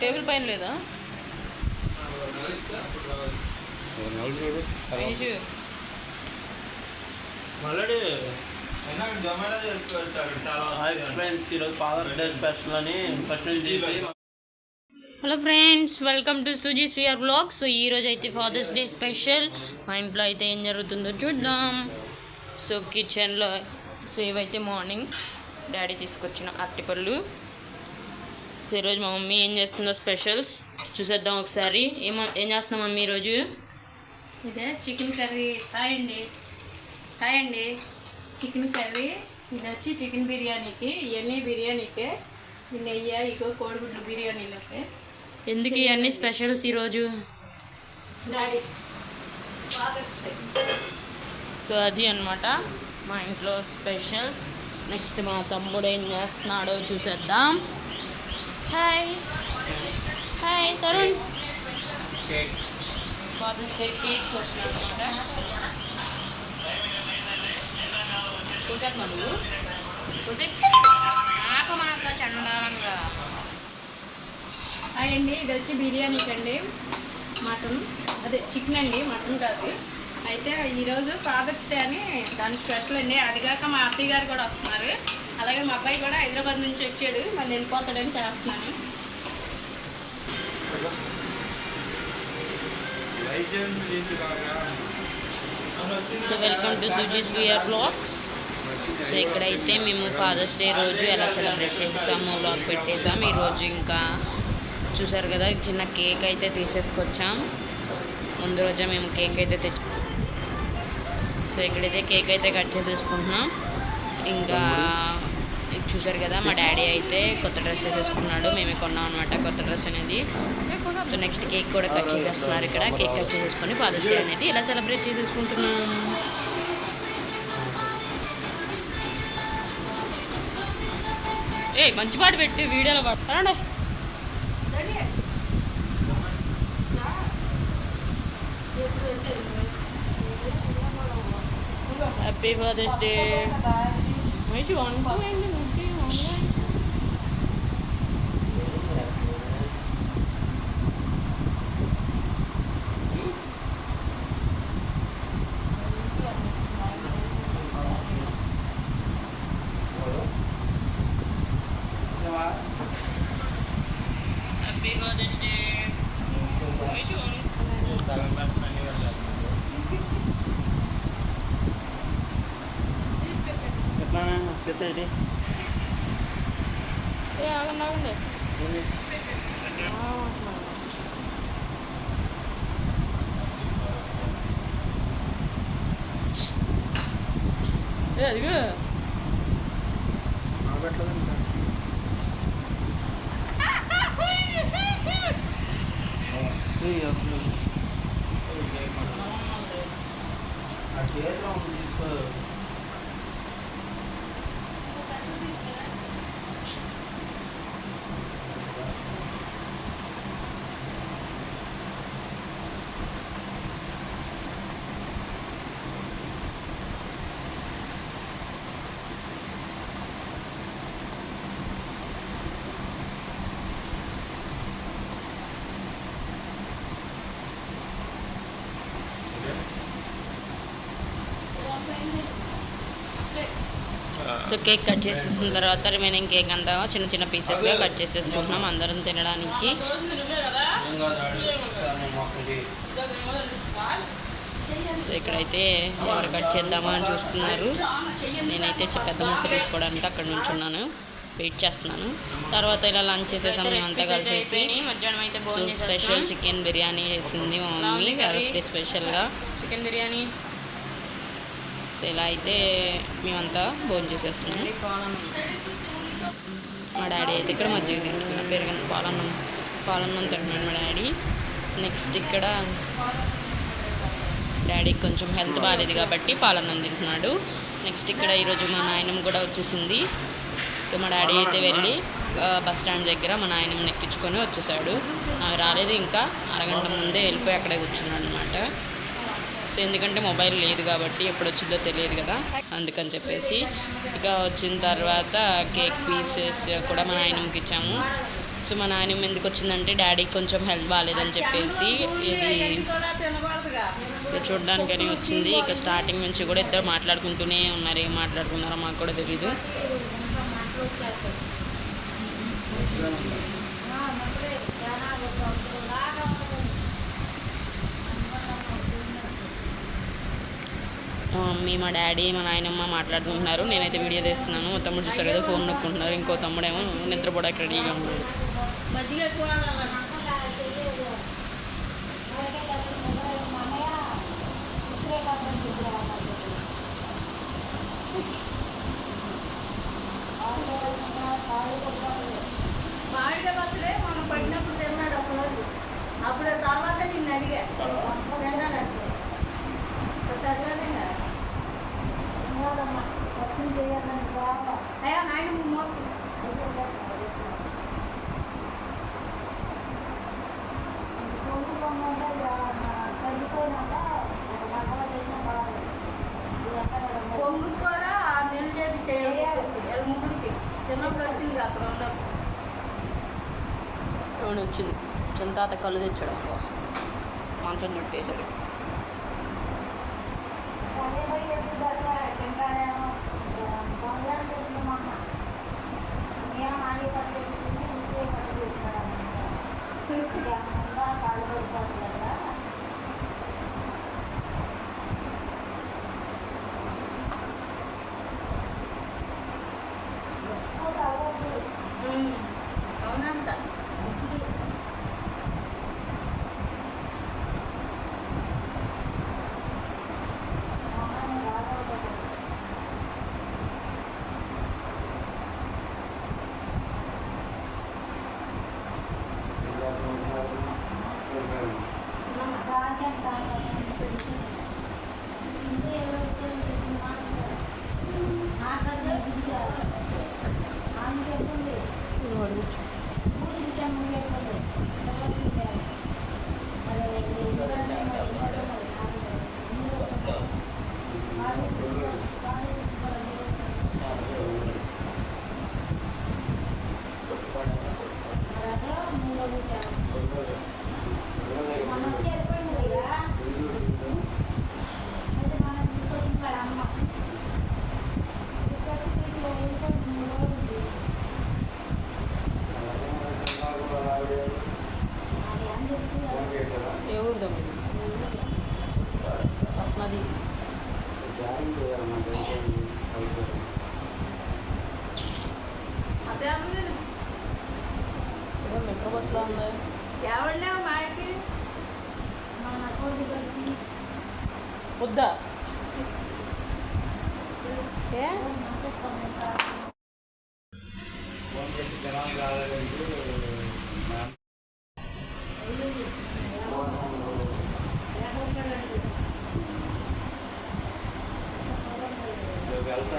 Table పైన లేదా? Hello friends welcome to Suji swear vlog. So ఈరోజు అయితే ఫాదర్స్ డే స్పెషల్. మా ఇంట్లో అయితే ఏం జరుగుతుందో చూద్దాం. సో కిచెన్లో సో ఇవైతే మార్నింగ్ డాడీ తీసుకొచ్చిన అరటిపళ్ళు. సో ఈరోజు మా మమ్మీ ఏం చేస్తుందో స్పెషల్స్ చూసేద్దాం ఒకసారి. ఏం ఏం చేస్తున్నాం మమ్మీ ఈరోజు? ఇదే చికెన్ కర్రీ. హాయ్ అండి. హాయ్ అండి. Chicken curry. ఇది వచ్చి చికెన్ బిర్యానీకి ఇవన్నీ బిర్యానీకే. నెయ్యి ఇగో కోడిగుడ్లు బిర్యానీలకి. ఎందుకు ఇవన్నీ స్పెషల్స్ ఈరోజు? డాడీ సో అది అన్నమాట. మా ఇంట్లో స్పెషల్స్. నెక్స్ట్ మా తమ్ముడు ఏం చేస్తున్నాడో చూసేద్దాం. Hi hi Tarun father's day cake వచ్చినమాట చూసాను నువ్వు చూసి నాకు మాకు చండాలంగా హాయ్ అండి ఇది వచ్చి బిర్యానీకి అండి మటన్. అదే చికెన్ అండి మటన్ కాదు అయితే ఈరోజు ఫాదర్స్ డే అని దాని స్పెషల్ అండి. అడిగాక మా అత్తయ్య గారు కూడా వస్తున్నారు. అలాగే మా అబ్బాయి కూడా హైదరాబాద్ నుంచి వచ్చాడు. మళ్ళీ వెళ్ళిపోతాడని చేస్తున్నాను. Welcome to Sujith VR vlogs. So ఇక్కడైతే మేము ఫాదర్స్ డే రోజు ఎలా సెలబ్రేట్ చేసాము బ్లాగ్ పెట్టేసాం ఈరోజు ఇంకా చూసారు కదా చిన్న కేక్ అయితే తీసేసుకొచ్చాం. ముందు రోజే మేము కేక్ అయితే తెచ్చు సో ఇక్కడైతే కేక్ అయితే కట్ చేసేసుకుంటున్నాం. ఇంకా ఇది చూసారు కదా మా డాడీ అయితే కొత్త డ్రెస్ వేసేసుకున్నాడు. మేమే కొన్నాం అనమాట కొత్త డ్రెస్ అనేది. సో నెక్స్ట్ కేక్ కూడా కట్ చేసేస్తున్నారు ఇక్కడ. కేక్ కట్ చేసేసుకొని ఫాదర్స్ డే అనేది ఇలా సెలబ్రేట్ చేసేసుకుంటున్నాం. ఏ మంచి పాట పెట్టి వీడియోలో పడతాడు హ్యాపీ ఫాదర్స్ డే మంచి వండుకోండి హ్యాపీ ఫాదర్స్ డే మంచి వండు ఎట్లా చెప్తాడి ఏ ఆగండి ఆగండి ఏ అదిగో కేక్ కట్ చేసేసిన తర్వాత రిమైనింగ్ కేక్ అంతా చిన్న చిన్న పీసెస్గా కట్ చేసేసుకుంటున్నాం అందరం తినడానికి. సో ఇక్కడైతే ఎవరు కట్ చేద్దామా అని చూస్తున్నారు. నేనైతే పెద్ద ముక్క తీసుకోవడానికి అక్కడ నుంచి ఉన్నాను వెయిట్ చేస్తున్నాను. తర్వాత ఇలా లంచ్ చేసేసాం మేమంతా కలిసేసి మధ్యాహ్నం అయితే స్పెషల్ చికెన్ బిర్యానీ చేసింది మా మమ్మీ. స్పెషల్గా చికెన్ బిర్యానీ. సో ఇలా అయితే మేమంతా భోజనం చేసేస్తున్నాం. మా డాడీ అయితే ఇక్కడ మజ్జిగ తింటున్నాడు పెరిగిన పాలన్నం పాలన్నం తింటున్నాడు మా డాడీ. నెక్స్ట్ ఇక్కడ డాడీకి కొంచెం హెల్త్ బాగాలేదు కాబట్టి పాలన్నం తింటున్నాడు. నెక్స్ట్ ఇక్కడ ఈరోజు మా నాయనమ్మ కూడా వచ్చేసింది. సో మా డాడీ అయితే వెళ్ళి బస్ స్టాండ్ దగ్గర మా నాయనమ్మని ఎక్కించుకొని వచ్చేసాడు. రాలేదు ఇంకా అరగంట ముందే వెళ్ళిపోయి అక్కడే కూర్చున్నాడు అనమాట సో ఎందుకంటే మొబైల్ లేదు కాబట్టి ఎప్పుడు వచ్చిందో తెలియదు కదా. అందుకని చెప్పేసి ఇక వచ్చిన తర్వాత కేక్ పీసెస్ కూడా మా నాయనమ్మకి ఇచ్చాము. సో మా నాయనమ్మ ఎందుకు వచ్చిందంటే డాడీకి కొంచెం హెల్త్ బాగాలేదని చెప్పేసి ఇది సో చూడడానికని వచ్చింది. ఇక స్టార్టింగ్ నుంచి కూడా ఇద్దరు మాట్లాడుకుంటూనే ఉన్నారు. ఏం మాట్లాడుకున్నారో మాకు కూడా తెలీదు. మా మమ్మీ మా డాడీ మా నాయనమ్మ మాట్లాడుకుంటున్నారు. నేనైతే వీడియో తీస్తున్నాను. మా తమ్ముడు చూసారు కదా ఫోన్ నొక్కుంటున్నారు. ఇంకో తమ్ముడేమో నిద్రపోవడానికి రెడీగా ఉన్నాడు. మజ్జిగ ఎక్కువ అవును వచ్చింది చింతాత కళ్ళు తెచ్చడం కోసం. మంచం చుట్టేశాడు. అవునంట Thank you. మెట్రో బస్సులో ఉంది ఎవరినా మాకి వద్దా ఏ? వెళ్తా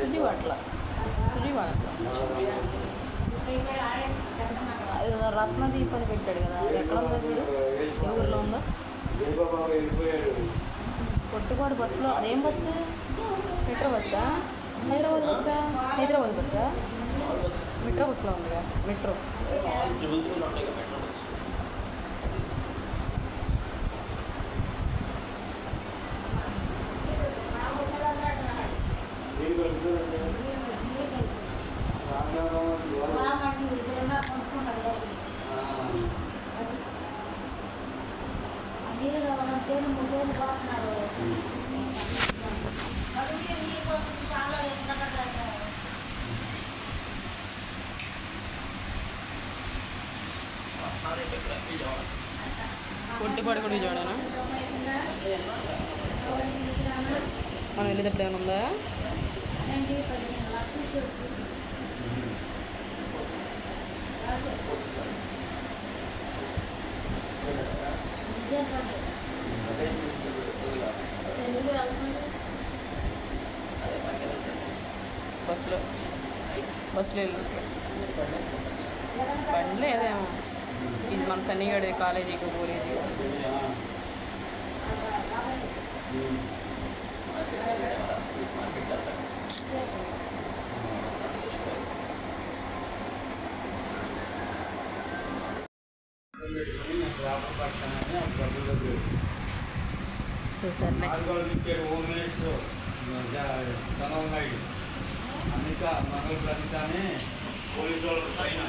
సుడివాట్ల సుడివాట్ల సుజీ పెట్టాడు కదా అది ఎక్కడ ఉందో చూడు. ఏ ఊర్లో ఉందో? వెళ్ళిపోయాడు బస్సులో అదేం బస్సు? మెట్రో బస్సా? హైదరాబాద్ బస్సా? హైదరాబాద్ బస్సా? మెట్రో బస్సులో ఉందిగా మెట్రో. పొట్టిపాడు కూడా చూడనా మనం వెళ్ళేటప్పుడు ఏమైనా ఉందా? బస్సులో. బస్సులో వెళ్ళి. బండ్లు ఏదేమో ఇది మన సన్నిగాడు కాలేజీకి పోలేదు సో సర్లే ఆల్కహాల్ ఇచ్చాడు హోమ్ మినిస్టర్ చంద్రబాబు నాయుడు అనిత మంగళ అనిత అని పోలీసు వాళ్ళ పైన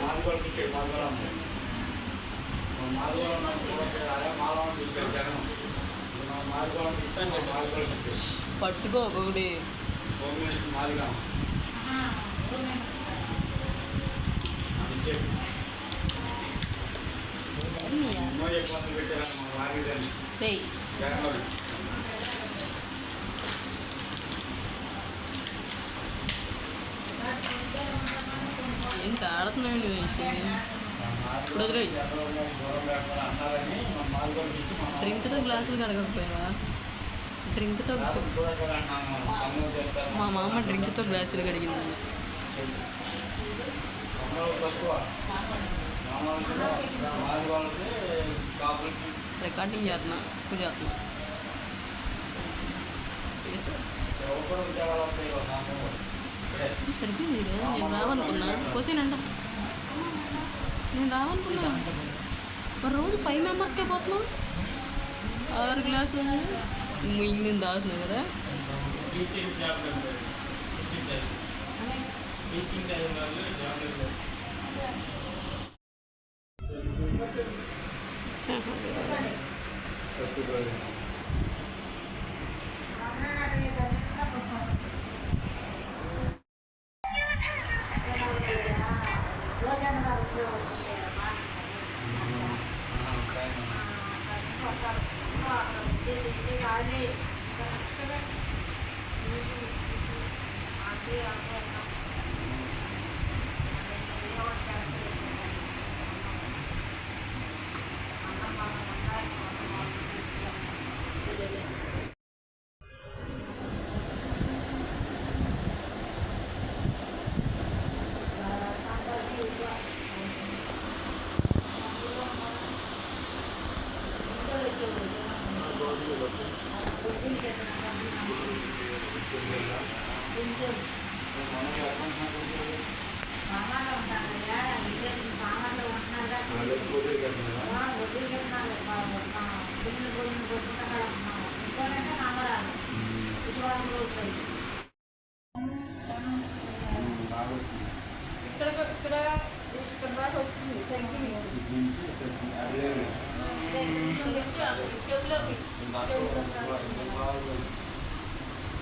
మాల్గోళం మాల్గోళం అదే మాలవరం ఇచ్చాడు జగన్ ఇస్తాను మాల్గోళం ఇచ్చాడు పట్టుకో మాదిగా ఎన్నో ఇబ్బందులు పెట్టారు మా వారిదని జగన్ వాళ్ళు. ఏంటి ఆడుతున్నావు నువ్వు ఇప్పుడు డ్రింక్తో గ్లాసులు కడగకపోయావా డ్రింక్తో మా మామ డ్రింక్తో గ్లాసులు కడిగిందండి రికార్డింగ్ చేస్తున్నా ఎక్కువ చేస్తున్నా చేసా. సరిపోయింది ఇది. నేను రావనుకున్నా. కోసేనంట. నేను రావనుకున్నా. మరి రోజు ఫైవ్ మెంబర్స్కే పోతున్నావు ఆరు గ్లాసులు ఇంగిని దాగుతున్నావు కదా. టీచింగ్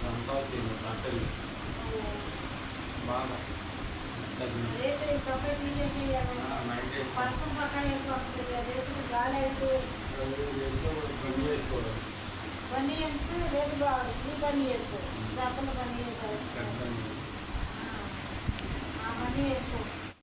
అంతా వచ్చింది అసలు బాగా సపరేట్ విశేషం పర్సన్ సొక్క చేసుకోవాలి చేసుకుని గాలి అయితే బండి ఎంచుకుని రేటు కావాలి ఈ బండి చేసుకోవాలి చేపల బండి చేసుకోవాలి బండి చేసుకోవాలి